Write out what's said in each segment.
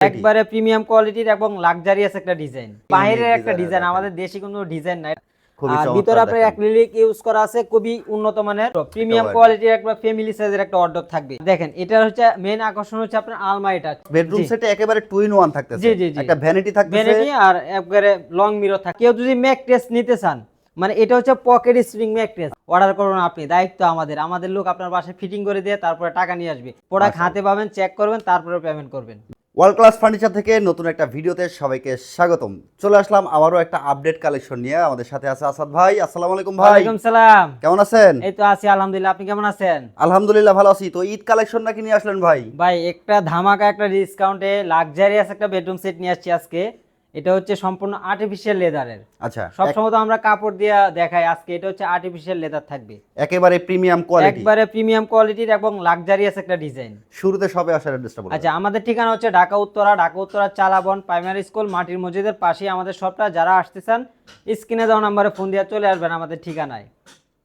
একবারে প্রিমিয়াম কোয়ালিটির এবং লাক্সারিয়াস একটা ডিজাইন বাইরের একটা ডিজাইন আমাদের দেশি কোনো ডিজাইন নাই। আর ভিতরে আপনার অ্যাক্রিলিক ইউজ করা আছে খুবই উন্নত মানের। প্রিমিয়াম কোয়ালিটির একটা ফ্যামিলি সাইজের একটা অর্ডার থাকবে। দেখেন এটা হচ্ছে মেন আকর্ষণ হচ্ছে আপনার আলমারিটা বেডরুম সেটে একেবারে টু ইন ওয়ান থাকতেছে। জি, জি। একটা ভ্যানিটি থাকতেছে। ভ্যানিটি আর একবারে লং মিরর থাকে কেউ যদি ম্যাট্রেস নিতে চান মানে এটা হচ্ছে পকেট স্প্রিং ম্যাট্রেস অর্ডার করুন আপনি দায়িত্ব আমাদের। আমাদের লোক আপনার বাসায় ফিটিং করে দিয়ে তারপরে টাকা নিয়ে আসবে। প্রোডাক্ট আচ্ছা। হাতে পাবেন চেক করবেন তারপরে পেমেন্ট করবেন। ওয়ার্ল্ড ক্লাস ফার্নিচার থেকে নতুন একটা ভিডিওতে সবাইকে স্বাগতম। চলে আসলাম আবারও একটা আপডেট কালেকশন নিয়ে। আমাদের সাথে আছে আসাদ ভাই। আসসালাম আলাইকুম ভাই। ওয়ালাইকুম সালাম। কেমন আছেন? এই তো আছি আলহামদুলিল্লাহ। আপনি কেমন আছেন? আলহামদুলিল্লাহ ভালো আছি। তো ঈদ কালেকশন নাকি নিয়ে আসলেন ভাই? ভাই একটা ধামাকা একটা ডিসকাউন্টে লাক্সারিয়াস একটা বেডরুম সেট নিয়ে আসছি আজকে। এটা হচ্ছে সম্পূর্ণ আর্টিফিশিয়াল লেদারের আচ্ছা সবসময় তো আমরা কাপড় দিয়ে দেখাই আজকে এটা হচ্ছে আর্টিফিশিয়াল লেদার থাকবে। একেবারে প্রিমিয়াম কোয়ালিটি একবারে প্রিমিয়াম কোয়ালিটির এবং লাক্সারিয়াস একটা ডিজাইন শুরুতে সবে আসার অ্যাড্রেসটা বলুন আচ্ছা আমাদের ঠিকানা হচ্ছে ঢাকা উত্তরা ঢাকা উত্তরা চালাবন প্রাইমারি স্কুল মাটির মসজিদের পাশেই আমাদের সবটা যারা আসতে চান স্ক্রিনে দেওয়া নম্বরে ফোন দিয়ে চলে আসবেন আমাদের ঠিকানায়।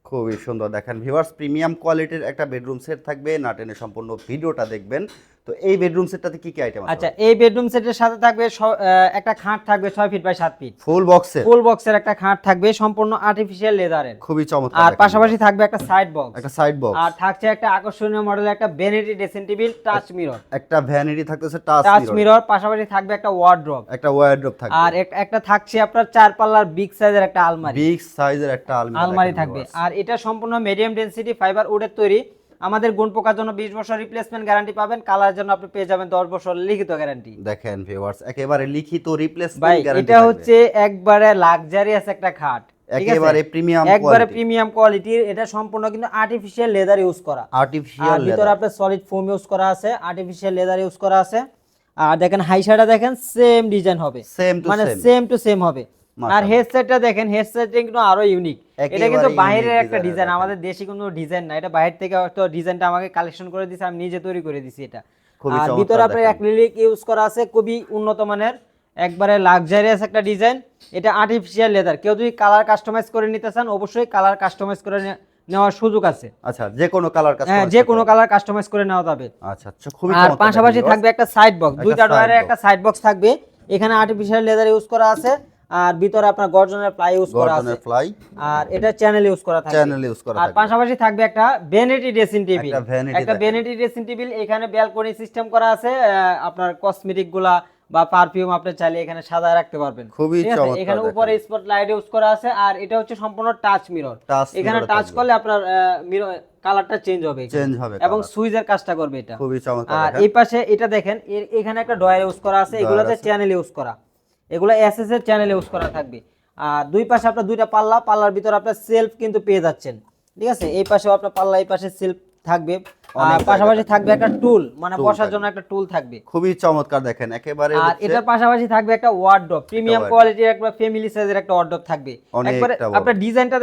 খুবই সুন্দর। দেখেন ভিউয়ার্স প্রিমিয়াম কোয়ালিটির একটা বেডরুম সেট থাকবে। নাটেনে সম্পূর্ণ ভিডিওটা দেখবেন। তো এই বেডরুম সেটটাতে কি কি আইটেম আছে? আচ্ছা এই বেডরুম সেটের সাথে থাকবে একটা খাট থাকবে ছয় ফিট বাই সাত ফিট ফুল বক্সে ফুল বক্সের একটা খাট থাকবে সম্পূর্ণ আর্টিফিশিয়াল লেদারের খুবই চমৎকার আর পাশাপাশি থাকবে একটা সাইড বক্স একটা সাইড বক্স আর থাকছে একটা আকর্ষণীয় মডেলের একটা vanity dressing table touch mirror একটা ভ্যানিটি থাকতেছে টাচ টাচ মিরর মিরর পাশাপাশি থাকবে একটা ওয়ার্ড্রপ একটা ওয়ারড্রপ থাকবে। আর এক- একটা থাকছে আপনার চার পাল্লার বিগ সাইজের একটা আলমারি। বিগ সাইজের একটা আলমারি আলমারি থাকবে। আর এটা সম্পূর্ণ মিডিয়াম ডেনসিটি ফাইবার উডের তৈরি। আমাদের গুণ পোকার জন্য বিশ বছর রিপ্লেসমেন্ট গ্যারান্টি পাবেন কালার জন্য আপনি পেয়ে যাবেন দশ বছর লিখিত গ্যারান্টি দেখেন ভিউয়ার্স একেবারে লিখিত রিপ্লেসমেন্ট গ্যারান্টি এটা হচ্ছে একবারে লাক্সারিয়াস একটা খাট? একেবারে প্রিমিয়াম একবারে প্রিমিয়াম কোয়ালিটির এটা সম্পূর্ণ কিন্তু আর্টিফিশিয়াল লেদার ইউজ করা। আর্টিফিশিয়াল ভিতরে আপনার সলিড ফোম ইউজ করা আছে আর্টিফিশিয়াল লেদার ইউজ করা আছে। আর দেখেন হাইসাটা দেখেন সেম ডিজাইন হবে। সেম মানে সেম টু সেম হবে। আর। হেডসেটটা দেখেন হেডসেটটা কিন্তু আরও ইউনিক এটা কিন্তু বাইরের একটা ডিজাইন আমাদের দেশি কোনো ডিজাইন না। এটা বাইরে থেকে হয়তো ডিজাইনটা আমাকে কালেকশন করে দিয়েছে আমি নিজে তৈরি করে দিছি এটা। আর ভিতরে আপনার অ্যাক্রিলিক ইউজ করা আছে খুবই উন্নত মানের একবারে লাক্সারিয়াস একটা ডিজাইন এটা আর্টিফিশিয়াল লেদার কেউ যদি কালার কাস্টমাইজ করে নিতে চান অবশ্যই কালার কাস্টমাইজ করে নেওয়ার সুযোগ আছে। আচ্ছা যে কোনো কালার হ্যাঁ যে কোনো কালার কাস্টমাইজ করে নেওয়া যাবে। আচ্ছা আচ্ছা খুবই আর পাশাপাশি থাকবে একটা সাইড বক্স দুইটা ডয়ারের একটা সাইড বক্স থাকবে। এখানে আর্টিফিশিয়াল লেদার ইউজ করা আছে। আর ভিতরে আপনার গর্জনের প্লাই ইউজ করা আছে। গর্ডনের ফ্লাই আর এটা চ্যানেল ইউজ করা থাকবে চ্যানেল ইউজ করা আর পাশাপাশি থাকবে একটা ভ্যানিটি ড্রেসিং টেবিল একটা ভ্যানিটি ড্রেসিং টেবিল এখানে ব্যালকনি সিস্টেম করা আছে আপনার কসমেটিকগুলা বা পারফিউম আপনি চাইলে এখানে সাজায় রাখতে পারবেন। খুবই চমৎকার এখানে উপরে স্পট লাইট ইউজ করা আছে আর এটা হচ্ছে সম্পূর্ণ টাচ মিরর এখানে টাচ করলে আপনার মিরর কালারটা চেঞ্জ হবে চেঞ্জ হবে এবং। সুইজের কাজটা করবে এটা। খুবই চমৎকার আর এই পাশে এটা দেখেন এখানে একটা ডয়ার ইউজ করা আছে এগুলোতে। চ্যানেল ইউজ করা। এগুলো এসএস এর চ্যানেল ইউজ করা থাকবে। আর দুই পাশে আপনার দুইটা পাল্লা পাল্লার ভিতরে আপনার সেলফ কিন্তু পেয়ে যাচ্ছেন। ঠিক আছে? এই পাশেও আপনার পাল্লা এই পাশে সেলফ থাকবে। আর পাশাপাশি থাকবে। একটা টুল মানে বসার জন্য একটা টুল থাকবে। খুবই চমৎকার দেখেন একেবারে আর এটার পাশাপাশি থাকবে একটা ওয়ার্ড প্রিমিয়াম কোয়ালিটির একটা ফ্যামিলি সাইজের একটা ওয়ার্ড থাকবে। একবারে। আপনার ডিজাইনটা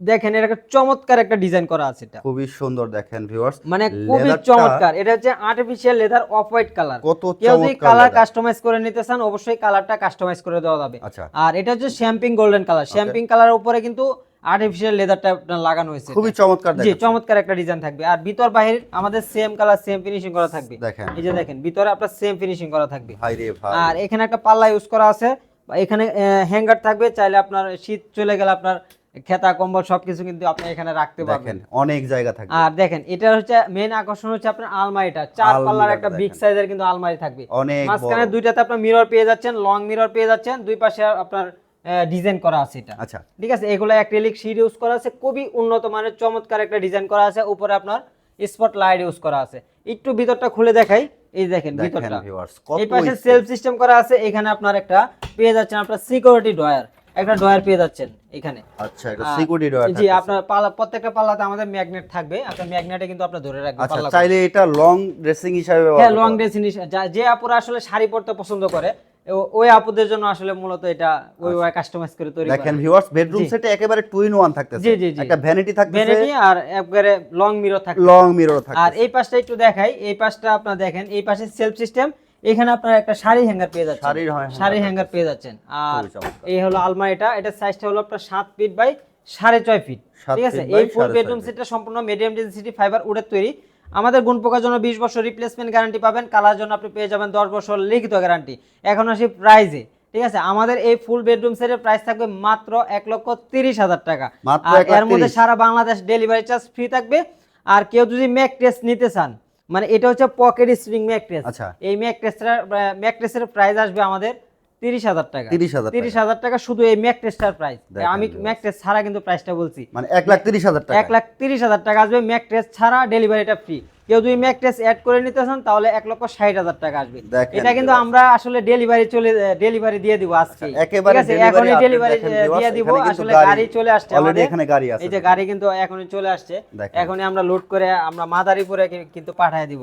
দেখেন এটা একটা চমৎকার একটা ডিজাইন করা আছে এটা। খুবই সুন্দর দেখেন ভিউয়ার্স মানে খুবই চমৎকার। এটা হচ্ছে artificial leather off white colour কত কেউ যদি কালার কাস্টমাইজ করে নিতে চান অবশ্যই কালারটা কাস্টমাইজ করে দেওয়া যাবে। আচ্ছা। আর এটা হচ্ছে শ্যাম্পিং গোল্ডেন কালার শ্যাম্পিং কালারের উপরে কিন্তু আর্টিফিশিয়াল লেদারটা লাগানো হয়েছে খুবই। চমৎকার জি চমৎকার একটা ডিজাইন থাকবে। আর ভিতর বাহির আমাদের সেম কালার সেম ফিনিশিং করা থাকবে। দেখেন। এই যে দেখেন ভিতরে আপনার সেম ফিনিশিং করা থাকবে। ভাই রে ভাই। আর এখানে একটা পাল্লা ইউজ করা আছে। এখানে হ্যাঙ্গার থাকবে চাইলে আপনার শীত চলে গেলে আপনার খেতা কম্বল সবকিছু কিন্তু আপনি এখানে রাখতে পারবেন। অনেক জায়গা থাকবে। আর দেখেন এটা হচ্ছে মেন আকর্ষণ হচ্ছে আপনার আলমারিটা। চার পাল্লার একটা বিগ সাইজের কিন্তু আলমারি থাকবে। অনেক মাঝখানে দুইটাতে আপনার মিরর পেয়ে যাচ্ছেন লং মিরর পেয়ে যাচ্ছেন দুই পাশে আপনার ডিজাইন করা আছে এটা। আচ্ছা। ঠিক আছে এগুলো অ্যাক্রিলিক শিট ইউজ করা আছে খুবই উন্নত মানের চমৎকার একটা ডিজাইন করা আছে উপরে আপনার স্পট লাইট ইউজ করা আছে। একটু ভিতরটা খুলে দেখাই এই দেখেন ভিতরটা। এই পাশে সেলফ সিস্টেম করা আছে এখানে আপনার একটা পেয়ে যাচ্ছেন আপনার সিকিউরিটি ডয়ার একটা ডয়ার পেয়ে যাচ্ছেন এখানে। আচ্ছা এটা সিকিউরিটি ডয়ার জি আপনার পাল্লা প্রত্যেকটা পাল্লাতে আমাদের ম্যাগনেট থাকবে। আপনার ম্যাগনেটে কিন্তু আপনার ধরে রাখবে আচ্ছা চাইলে এটা লং ড্রেসিং হিসাবে হ্যাঁ লং। ড্রেস যা- আপুরা আসলে শাড়ি পরতে পছন্দ করে ওই আপুদের জন্য আসলে মূলত এটা ওই ওই কাস্টমাইজ করে তৈরি দেখেন ভিউয়ার্স বেডরুম সেটে একেবারে টু ইন ওয়ান থাকতেছে। জি, জি, জি। একটা ভ্যানিটি থাকতেছে। ভ্যানিটি আর একবারে লং মিরর থাকে লং মিরর আর এই পাশটা একটু দেখাই এই পাশটা আপনার দেখেন এই পাশে সেলফ সিস্টেম এখানে আপনার একটা শাড়ি হ্যাঙ্গার পেয়ে যাচ্ছেন। শাড়ির হয় শাড়ি হ্যাঙ্গার পেয়ে যাচ্ছেন। আর এই হলো আলমারিটা এটা সাইজটা হলো আপনার সাত ফিট বাই সাড়ে ছয় ফিট ঠিক আছে? এই ফুল বেডরুম। সেটটা সম্পূর্ণ মিডিয়াম ডেন্সিটি ফাইবার উডের তৈরি। আমাদের গুণ পোকার জন্য বিশ বছর রিপ্লেসমেন্ট গ্যারান্টি পাবেন কালার জন্য আপনি পেয়ে যাবেন দশ বছর লিখিত গ্যারান্টি এখন আসি প্রাইজে ঠিক আছে? আমাদের এই ফুল বেডরুম সেটের প্রাইস থাকবে মাত্র এক লক্ষ তিরিশ হাজার টাকা। আর এর মধ্যে সারা বাংলাদেশ ডেলিভারি চার্জ ফ্রি থাকবে। আর কেউ যদি ম্যাক টেস্ট নিতে চান মানে এটা হচ্ছে পকেট স্প্রিং ম্যাকট্রেস আচ্ছা। এই ম্যাকট্রেসটা ম্যাকট্রেসের প্রাইস আসবে আমাদের তিরিশ হাজার টাকা। তিরিশ হাজার তিরিশ হাজার টাকা শুধু এই ম্যাকট্রেসটার প্রাইস আমি ম্যাকট্রেস ছাড়া কিন্তু প্রাইসটা বলছি। মানে এক লাখ তিরিশ হাজার টাকা। এক লাখ তিরিশ হাজার টাকা আসবে ম্যাকট্রেস ছাড়া ডেলিভারিটা ফ্রি কেউ যদি ম্যাক টেস্ট অ্যাড করে নিতে চান তাহলে এক লক্ষ ষাট হাজার টাকা আসবে। এটা কিন্তু আমরা আসলে ডেলিভারি চলে ডেলিভারি দিয়ে দিব আজকে। আচ্ছা, একেবারে এখনই ডেলিভারি দিয়ে দিব। আসলে গাড়ি- চলে আসছে আমাদের। এখানে গাড়ি আছে এই যে গাড়ি কিন্তু এখনই চলে আসছে। এখনই আমরা লোড করে আমরা মাদারীপুরে কিন্তু পাঠিয়ে দিব।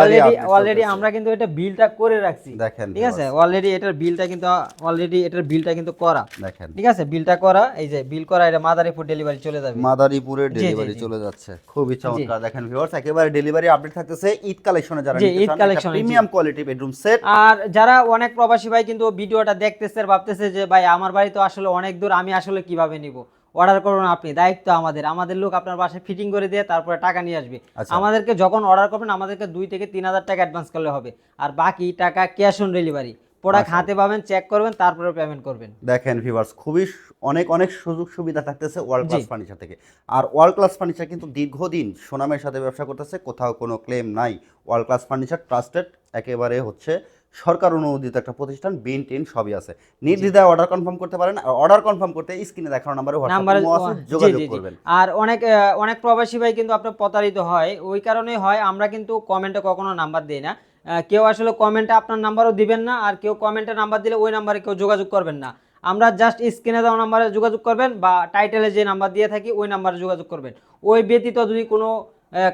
অলরেডি অলরেডি আমরা কিন্তু এটা বিলটা করে রাখছি। দেখেন ঠিক আছে? অলরেডি এটার বিলটা কিন্তু অলরেডি এটার বিলটা কিন্তু করা। দেখেন। ঠিক আছে? বিলটা করা এই যে বিল করা এটা মাদারীপুর ডেলিভারি চলে যাবে। মাদারীপুরে ডেলিভারি চলে যাচ্ছে। খুবই চমৎকার। দেখেন ভিউয়ার্স একেবারে ডেলিভারি আপডেট থাকতেছে ঈদ কালেকশনে যারা Eid collection premium quality bedroom set আর যারা অনেক প্রবাসী ভাই কিন্তু ভিডিওটা দেখতেছে আর ভাবতেছে যে ভাই আমার বাড়ি তো আসলে অনেক দূর আমি আসলে কীভাবে নিব? অর্ডার করুন আপনি দায়িত্ব আমাদের। আমাদের লোক আপনার বাসায় ফিটিং করে দিয়ে তারপরে টাকা নিয়ে আসবে। আচ্ছা। আমাদেরকে যখন অর্ডার করবেন আমাদেরকে দুই থেকে তিন হাজার টাকা অ্যাডভান্স করলে হবে। আর বাকি টাকা ক্যাশ অন ডেলিভারি প্রোডাক্ট হাতে পাবেন চেক করবেন তারপরে পেমেন্ট করবেন। দেখেন ভিউয়ার্স খুবই অনেক অনেক সুযোগ সুবিধা থাকতেছে ওয়ার্ল্ড ক্লাস ফার্নিচার থেকে। আর ওয়ার্ল্ড ক্লাস ফার্নিচার কিন্তু দীর্ঘদিন সুনামের সাথে ব্যবসা করতেছে কোথাও কোনো ক্লেম নাই। ওয়ার্ল্ড ক্লাস ফার্নিচার ট্রাস্টেড একেবারে হচ্ছে সরকার অনুমোদিত একটা প্রতিষ্ঠান বিন টিন সবই আছে। নির্দ্বিধায় অর্ডার কনফার্ম করতে পারেন আর অর্ডার কনফার্ম করতে স্ক্রিনে দেখানো নাম্বারে যোগাযোগ। করবেন। আর অনেক অনেক প্রবাসী ভাই কিন্তু আপনার প্রতারিত হয় ওই কারণে হয় আমরা কিন্তু কমেন্টে কখনো নাম্বার দিই না। কেউ আসলে কমেন্টে আপনার নাম্বারও দিবেন না আর কেউ কমেন্টে নাম্বার দিলে ওই নাম্বারে কেউ যোগাযোগ করবেন না। আমরা জাস্ট স্ক্রিনে দেওয়া নাম্বারে যোগাযোগ করবেন বা টাইটেলে যে নাম্বার দিয়ে থাকি ওই নাম্বারে যোগাযোগ করবেন। ওই ব্যতীত যদি কোনো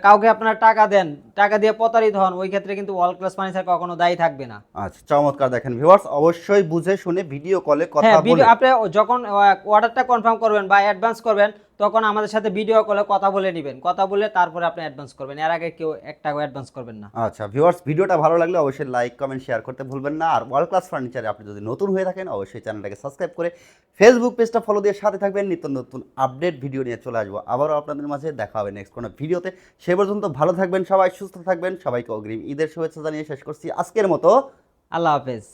কাউকে আপনারা টাকা দেন টাকা দিয়ে প্রতারিত হন ওই ক্ষেত্রে কিন্তু ওয়ার্ল্ড ক্লাস ফার্নিচার কখনো দায়ী থাকবে না। আচ্ছা চমৎকার দেখেন ভিউয়ার্স অবশ্যই বুঝে শুনে ভিডিও কলে কথা হ্যাঁ বলে ভিডিও আপনি যখন অর্ডারটা কনফার্ম করবেন বা অ্যাডভান্স করবেন তখন আমাদের সাথে ভিডিও কলে কথা বলে নেবেন। কথা বলে তারপরে আপনি অ্যাডভান্স করবেন। এর আগে কেউ এক টাকা অ্যাডভান্স করবেন না। আচ্ছা ভিউয়ার্স ভিডিওটা ভালো লাগলে অবশ্যই লাইক কমেন্ট শেয়ার করতে ভুলবেন না। আর ওয়ার্ল্ড ক্লাস ফার্নিচারে আপনি যদি নতুন হয়ে থাকেন অবশ্যই চ্যানেলটাকে সাবস্ক্রাইব করে ফেসবুক পেজটা ফলো দিয়ে সাথে থাকবেন। নিত্য নতুন আপডেট ভিডিও নিয়ে চলে আসব। আবারও আপনাদের মাঝে দেখা হবে নেক্সট কোনো ভিডিওতে সে পর্যন্ত ভালো থাকবেন সবাই সুস্থ থাকবেন। সবাইকে অগ্রিম ঈদের শুভেচ্ছা জানিয়ে শেষ করছি। আজকের মতো আল্লাহ হাফেজ।